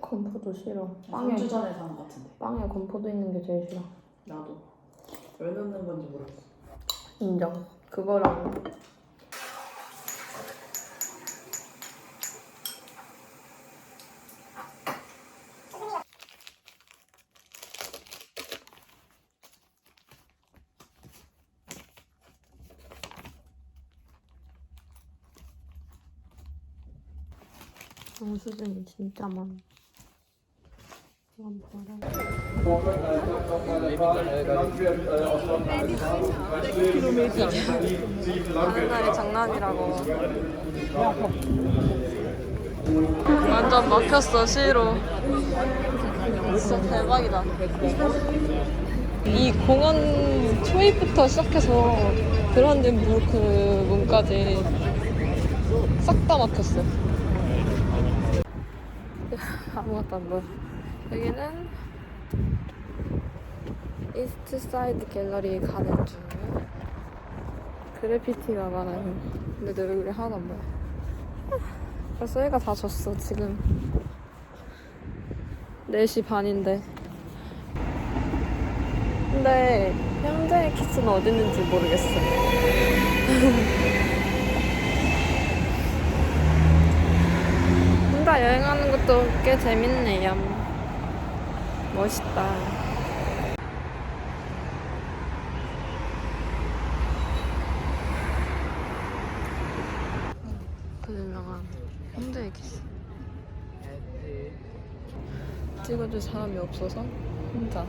건포도 싫어. 빵에 빵주 전에 사는 것 같은데. 빵에 건포도 있는 게 제일 싫어. 나도. 왜 넣는 건지 모르겠어. 인정. 그거랑 영수증이 진짜 많아. 하는 날이 장난이라고. 완전 막혔어 시로. 진짜 대박이다. 이 공원 초입부터 시작해서 브란덴부르크 문까지 싹 다 막혔어. 아무것도 안 보여. 여기는 이스트 사이드 갤러리 가는 중. 그래피티가 많아요. 근데 내 얼굴이 하나도 안 보여. 벌써 해가 다 졌어, 지금. 4시 반인데. 근데 현재 키스는 어디 있는지 모르겠어. 혼자 여행하는 것도 꽤 재밌네요. 멋있다. 그 유명한 홍대의 키스. 찍어줄 사람이 없어서 혼자.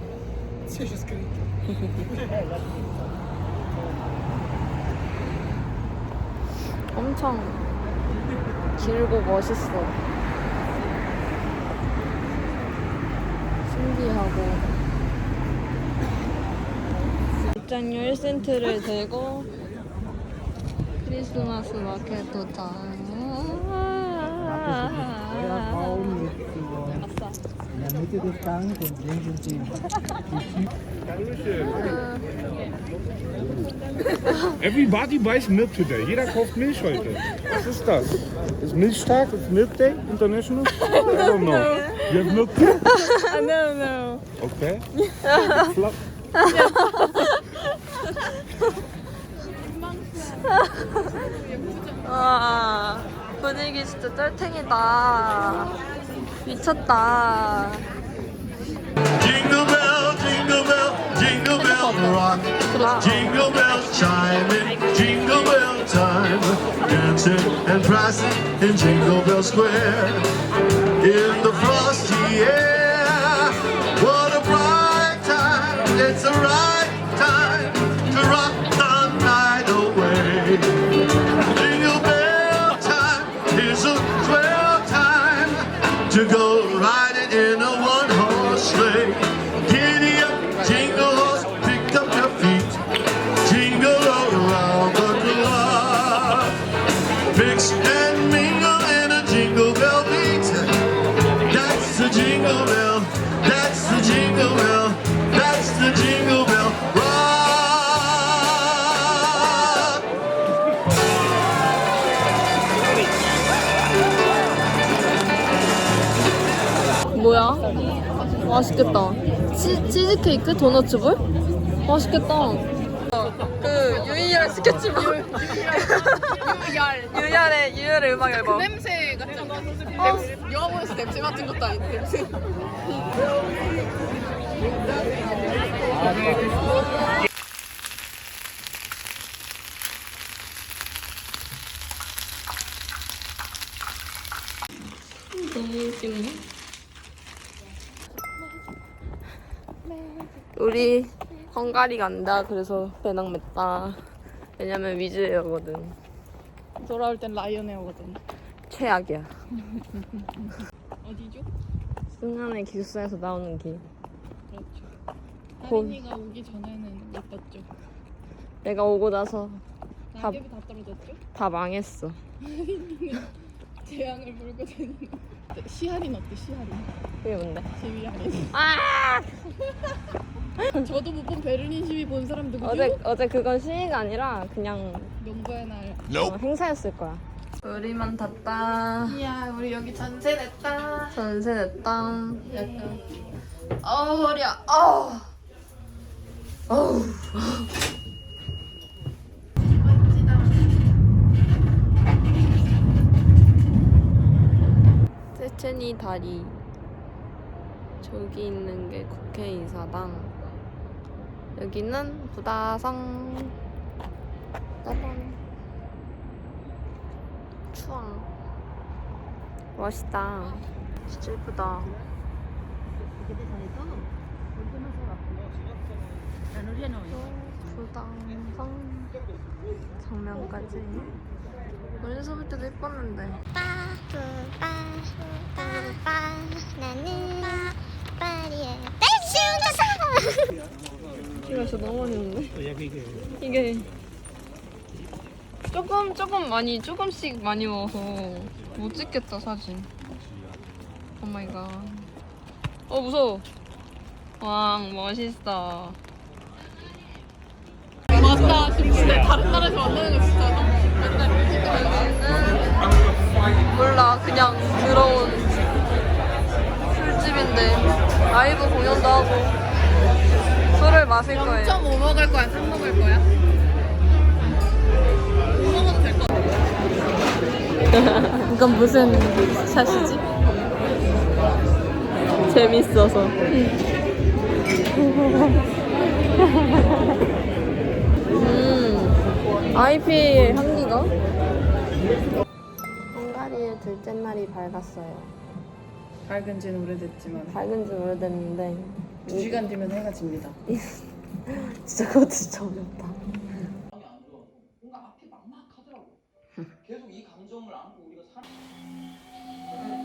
엄청 길고 멋있어. 신기하고. 입장료 1센트를 대고 크리스마스 마켓 도착. Everybody buys milk today. Jeder kauft Milch heute. Was ist das? Ist Milchtag? Ist Milk Day International? I don't know. You have milk too? no, no. Okay. Flop. 와, 분위기 진짜 쩔탱이다. 미쳤다. Jingle bell, jingle bell, jingle bell rock. Jingle bells chiming, jingle bell time. Dancing and prancing in Jingle Bell Square. around. 맛있겠다. 치, 치즈케이크? 도너츠볼? 맛있겠다. 그 유이열 스케치북. 유열. 유열의 유열의 음악 앨범. 냄새 같잖아. 냄새, 영화보면서 냄새 맡은 것도 아닌데 냄새. 너무 웃기네. 우리 헝가리 간다. 그래서 배낭 맸다. 왜냐면 위즈에어거든. 돌아올 땐 라이언에어거든. 최악이야. 어디죠? 승한의 기숙사에서 나오는 길. 그렇죠. 거- 하린이가 오기 전에는 예뻤죠. 내가 오고 나서 낙엽이 다 떨어졌죠? 다 망했어. 재앙을 물고 다니는. 시하린 어때? 시하린. 그게 뭔데? 지휘 하린. 아! 저도 못 본 베를린 시위 본 사람 누구죠? 어제 어제 그건 시위가 아니라 그냥 농구의 날. 어, 행사였을 거야. 우리만 탔다. 이야 우리 여기 전세 냈다. 전세 냈다. 약간 어우 허리야. 어우. 어우. 세첸이 다리. 저기 있는 게 국회의사당. 여기는 부다성. 짜잔. 추앙. 멋있다. 진짜 예쁘다. 부당성 정면까지. 멀리서 볼 때도 예뻤는데. 나는 파리에 다시 혼자서 키가 진짜 너무 많이 오는데? 이게 조금 조금 많이 조금씩 많이 먹어서 못 찍겠다 사진. 오 마이 갓 어 무서워. 왕 멋있어. 맞다. 진짜 다른 나라에서 만나는 거 진짜 너무 맨날 몰라 그냥 들어온 술집인데 라이브 공연도 하고 술을 마실 거예요 0.5 먹을 거야 3 먹을 거야? 5 먹어도 될것 같아. 이건 무슨 샷이지? 재밌어서. 음, IPA의 향기가? 헝가리의 둘째 날이 밝았어요. 밝은 지는 오래됐지만 밝은 지 오래됐는데, 2시간 뒤면 해가 집니다. 진짜 그것도 진짜 어렵다.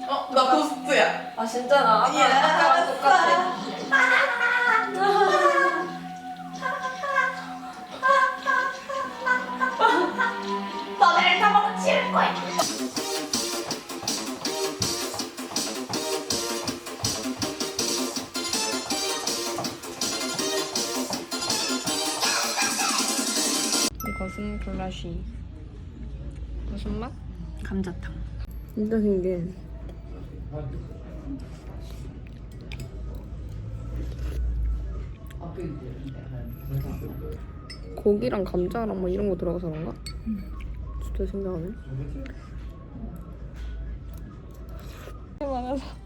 어? 나 고스트야. 아, 진짜 나 아까, 아까랑 똑같아. 너네를 다 먹어 치울 거야 글라시. 무슨 맛? 감자탕. 진짜 신기해. 고기랑 감자랑 뭐 이런 거 들어가서 그런가? 진짜 신기하네. 많아서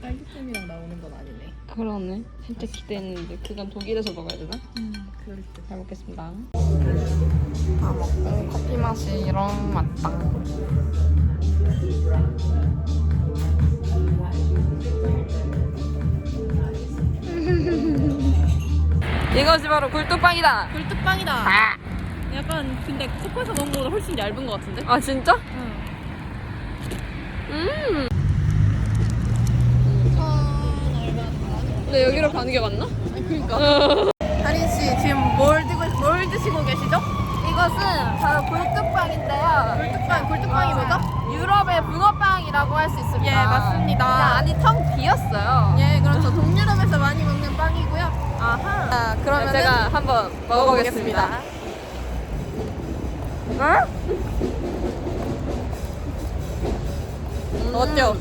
딸기잼이랑 나오는 건 아니네. 그러네. 진짜 기대했는데 그건 독일에서 먹어야 되나? 음, 그럴 때. 잘 먹겠습니다. 다 먹고 커피 마시러 왔다. 이것이 바로 굴뚝빵이다. 굴뚝빵이다. 약간 근데 코코에서 먹은 거보다 훨씬 얇은 것 같은데? 아 진짜? 음. 근데 여기로 가는 게 맞나? 그러니까. 하린 씨 지금 뭘 드고 뭘 드시고 계시죠? 이것은 바로 굴뚝빵인데요. 굴뚝빵 굴뚝빵이 뭐죠? 유럽의 붕어빵이라고 할 수 있습니다. 예 맞습니다. 안이 텅 비었어요. 예 그렇죠. 동유럽에서 많이 먹는 빵이고요. 아하. 자 그러면 제가 한번 먹어보겠습니다. 어때요?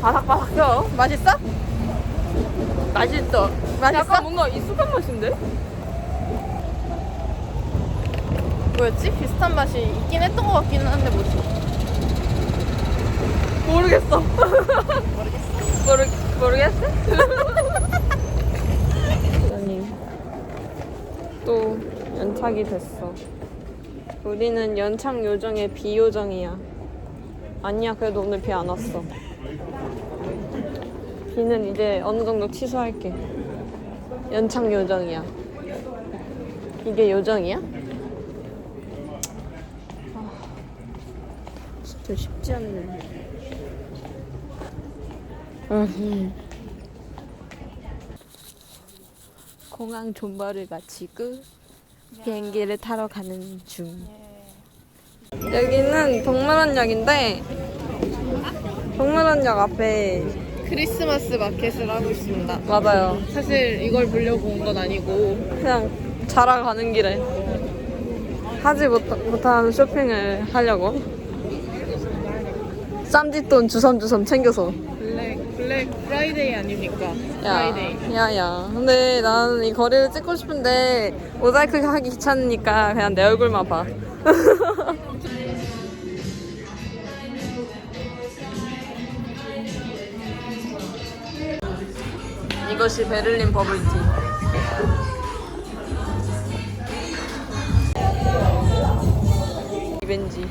바삭바삭해요. 맛있어? 맛있어. 맛있어? 약간 뭔가 익숙한 맛인데? 뭐였지? 비슷한 맛이 있긴 했던 것 같기는 한데 뭐지? 모르겠어. 모르겠어. 모르, 모르겠어? 아니, 또 연착이 됐어. 우리는 연착 요정의 비요정이야. 아니야, 그래도 오늘 비 안 왔어. 비는 이제 어느 정도 취소할게. 연착 요정이야. 이게 요정이야? 아, 진짜 쉽지 않네. 공항 존버를 마치고 비행기를 타러 가는 중. 여기는 동물원역인데 동물원역 앞에 크리스마스 마켓을 하고 있습니다. 맞아요. 사실 이걸 보려고 온 건 아니고 그냥 자러 가는 길에 하지 못, 못한 쇼핑을 하려고 짬짓돈 주섬주섬 챙겨서. 블랙 블랙 프라이데이 아닙니까? 야, 프라이데이. 야, 야. 근데 나는 이 거리를 찍고 싶은데 모자이크 하기 귀찮으니까 그냥 내 얼굴만 봐. 이것이 베를린 버블티. 리벤지.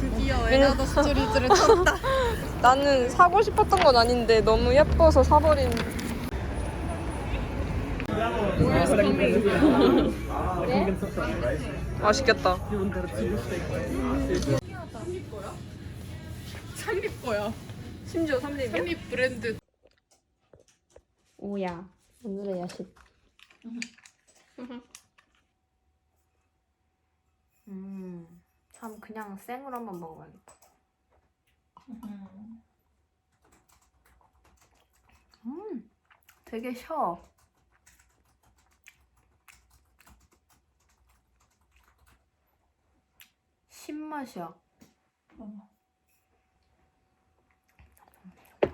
드디어 에나더 스트리트를 쳤다. 나는 사고 싶었던 건 아닌데 너무 예뻐서 사버린. 맛있겠다. 창립 거야. 심지어 삼립이야? 창립 브랜드. 오야. 오늘의 야식. 음, 참 그냥 생으로 한번 먹어봐야겠다. 음, 되게 셔. 신맛이야.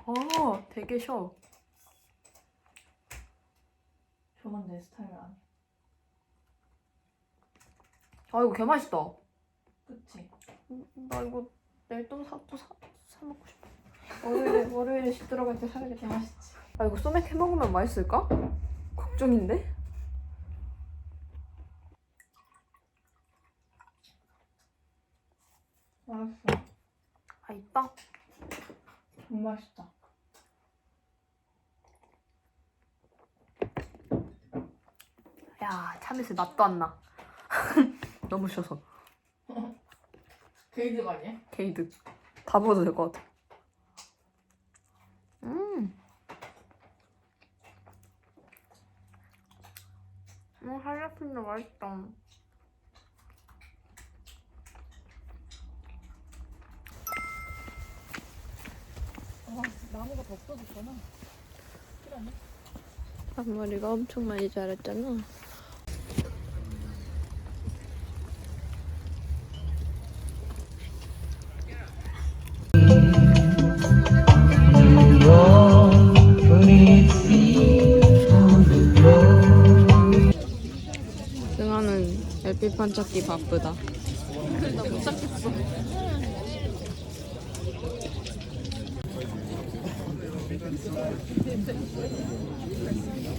어, 되게 셔. 저건 내 스타일 아니야. 아 이거 개 맛있다. 그치? 나 이거 내일 또 사 또 사 사 먹고 싶어. 월요일에 월요일에 집 들어갈 때 사야 개 맛있지. 아 이거 소맥 해 먹으면 맛있을까? 걱정인데. 맛있어. 아 있다. 너무 맛있다. 야 참이슬 맛도 안 나. 너무 쉬어서 게이드 아니야? 게이드 다 먹어도 될 것 같아. 음. 음 할라피뇨 맛있다. 나무가 더 없어졌잖아. 앞머리가 엄청 많이 자랐잖아. 승아는 LP판 찾기 바쁘다. 나못 찾겠어. Спасибо.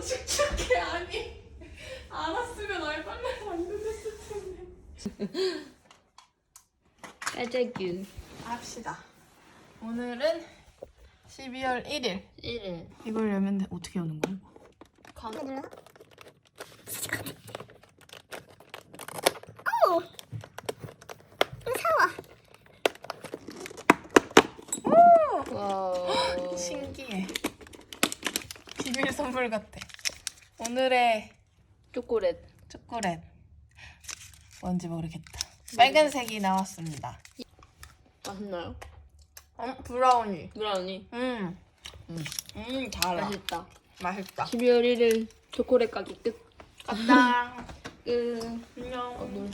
축축해 아니. 알았으면 아예 빨래 만들었을 텐데. 까자규. 합시다. 오늘은 12월 1일. 1일. 이걸 열면 돼. 어떻게 여는 거야? 와. 신기해. 비밀 선물 같아. 오늘의 초콜릿. 초콜릿. 뭔지 모르겠다. 빨간색이 나왔습니다. 맛있나요? 음, 브라우니. 브라우니. 음. 음. 음, 달아. 맛있다. 맛있다. 12월 1일 초콜릿 가게 끝. 갔다. 끝. 안녕. 오늘